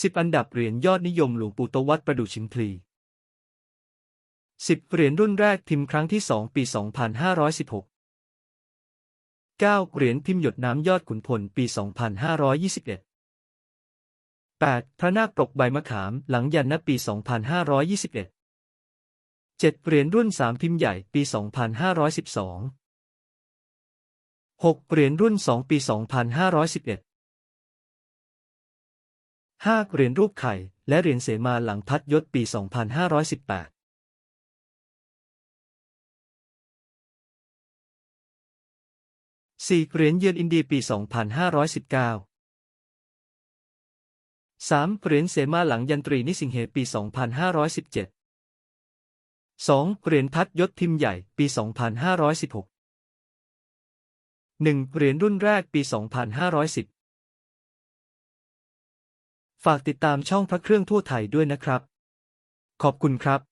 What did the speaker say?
10 อันดับเหรียญยอดนิยมหลวงปู่โตวัดประดู่ชิมพลี 10 เหรียญรุ่นแรกพิมพ์ครั้งที่ 2 ปี 2516 9 เหรียญพิมพ์หยดน้ำยอดขุนพล ปี 2521 8. พระนาคปกใบมะขามหลังยันณปี 2521 7. เหรียญรุ่น 3 พิมพ์ใหญ่ปี 2512 6. เหรียญรุ่น 2 ปี 2511 5. เหรียญรูปไข่ และเหรียญเสมาหลังพัดยศปี 2518 4. เหรียญเยือนอินเดียปี 2519 3. เหรียญเสมาหลังยันตรีนิสิงเหปี 2517 2. เหรียญพัดยศพิมพ์ใหญ่ปี 2516 1. เหรียญรุ่นแรกปี 2510 ฝากติดตามช่องพระเครื่องทั่วไทยด้วยนะครับ ขอบคุณครับ